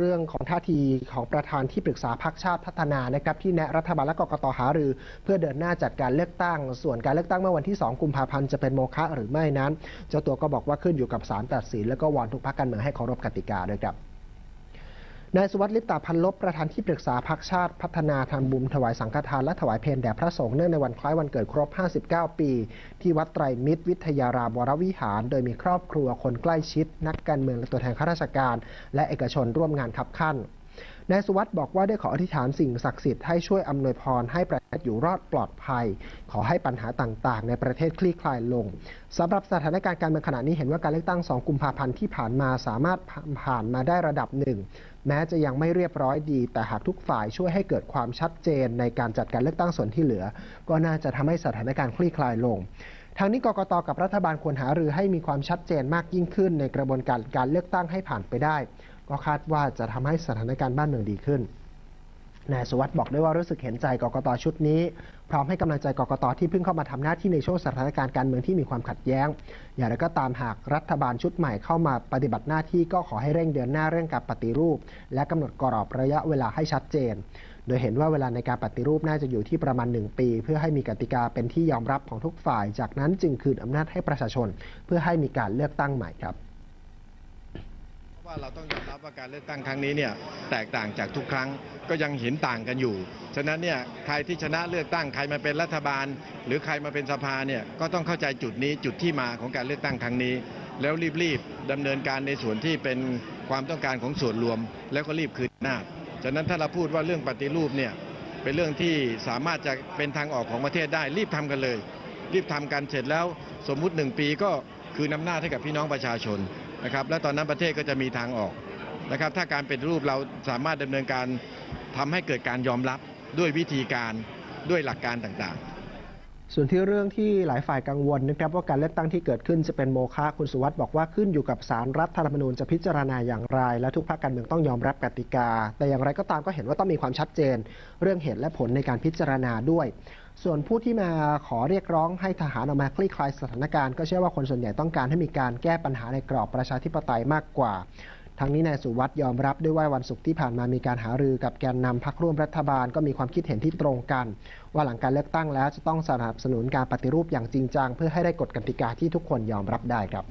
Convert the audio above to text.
เรื่องของท่าทีของประธานที่ปรึกษาพรรคชาติพัฒนานะครับที่แนะรัฐบาลและกกตหารือ เพื่อเดินหน้าจัดการเลือกตั้ง ส่วนการเลือกตั้งเมื่อวันที่ 2 กุมภาพันธ์จะเป็นโมฆะหรือไม่นั้น เจ้าตัวก็บอกว่าขึ้นอยู่กับศาลตัดสิน แล้วก็วอนทุกพรรคการเมืองให้เคารพกติกาด้วยครับ นายสุวัสดิ์ลิปตาพันลบประธานที่ปรึกษาพรรคชาติพัฒนาทำบุญถวายสังฆทานและถวายเพลแด่พระสงฆ์เนื่องในวันคล้ายวันเกิดครบ 59 ปี ที่วัดไตรมิตรวิทยารามวรวิหาร โดยมีครอบครัวคนใกล้ชิด นักการเมืองและตัวแทนข้าราชการ และเอกชนร่วมงานขับขั้นนายสุวัสดิ์บอกว่าได้ขออธิษฐานสิ่งศักดิ์สิทธิ์ให้ช่วยอำนวยพรให้ประ อยู่รอดปลอดภัย ขอให้ปัญหาต่างๆ ในประเทศคลี่คลายลงสำหรับสถานการณ์การเมืองขณะนี้เห็นว่าการเลือกตั้ง 2 กุมภาพันธ์ที่ผ่านมาสามารถผ่านมาได้ระดับหนึ่งแม้จะยังไม่เรียบร้อยดี แต่หากทุกฝ่ายช่วยให้เกิดความชัดเจนในการจัดการเลือกตั้งส่วนที่เหลือ ก็น่าจะทำให้สถานการณ์คลี่คลายลงทางนี้กกตกับรัฐบาลควรหารือให้มีความชัดเจนมากยิ่งขึ้น ในกระบวนการการเลือกตั้งให้ผ่านไปได้ ก็คาดว่าจะทำให้สถานการณ์บ้านเมืองดีขึ้น นายสุวัสด์บอกด้วยว่ารู้สึกเห็นใจกกตชุดนี้ พร้อมให้กำลังใจกกตที่เพิ่งเข้ามาทำหน้าที่ในช่วงสถานการณ์การเมืองที่มีความขัดแย้ง อย่างไรก็ตามหากรัฐบาลชุดใหม่เข้ามาปฏิบัติหน้าที่ก็ขอให้เร่งเดินหน้าเรื่องการปฏิรูป และกำหนดกรอบระยะเวลาให้ชัดเจน โดยเห็นว่าเวลาในการปฏิรูปน่าจะอยู่ที่ประมาณ 1 ปี เพื่อให้มีกติกาเป็นที่ยอมรับของทุกฝ่าย จากนั้นจึงคืนอำนาจให้ประชาชน เพื่อให้มีการเลือกตั้งใหม่ครับว่าเราต้องยอมรับว่าการเลือกตั้งครั้งนี้เนี่ยแตกต่างจากทุกครั้ง ก็ยังเห็นต่างกันอยู่ ฉะนั้นเนี่ยใครที่ชนะเลือกตั้งใครมาเป็นรัฐบาล หรือใครมาเป็นสภาเนี่ยก็ต้องเข้าใจจุดนี้จุดที่มาของการเลือกตั้งครั้งนี้ แล้วรีบๆดำเนินการในส่วนที่เป็นความต้องการของส่วนรวม แล้วก็รีบคืนหน้าฉะนั้นถ้าเราพูดว่าเรื่องปฏิรูปเนี่ยเป็นเรื่องที่สามารถจะเป็นทางออกของประเทศได้ รีบทำกันเลย รีบทำกันเสร็จแล้วสมมุติหนึ่งปีก็คืนอำนาจให้กับพี่น้องประชาชนนะครับและตอนนั้นประเทศก็จะมีทางออกนะครับถ้าการเป็นรูปเราสามารถดำเนินการ ทำให้เกิดการยอมรับด้วยวิธีการด้วยหลักการต่างๆ ส่วนที่เรื่องที่หลายฝ่ายกังวลนะครับว่าการเลือกตั้งที่เกิดขึ้นจะเป็นโมฆะคุณสุวัสด์บอกว่าขึ้นอยู่กับสารรัฐธรรมนูญจะพิจารณาอย่างไร และทุกภาคการเมืองต้องยอมรับกติกา แต่อย่างไรก็ตามก็เห็นว่าต้องมีความชัดเจน เรื่องเหตุและผลในการพิจารณาด้วยส่วนผู้ที่มาขอเรียกร้องให้ทหารออกมาคลี่คลายสถานการณ์ก็เชื่อว่าคนส่วนใหญ่ต้องการให้มีการแก้ปัญหาในกรอบประชาธิปไตยมากกว่า ทั้งนี้นายสุวัสด์ยอมรับด้วยว่าวันศุกร์ที่ผ่านมามีการหารือกับแกนนำพักร่วมรัฐบาลก็มีความคิดเห็นที่ตรงกัน ว่าหลังการเลือกตั้งแล้วจะต้องสนับสนุนการปฏิรูปอย่างจริงจังเพื่อให้ได้กฎกติกาที่ทุกคนยอมรับได้ครับ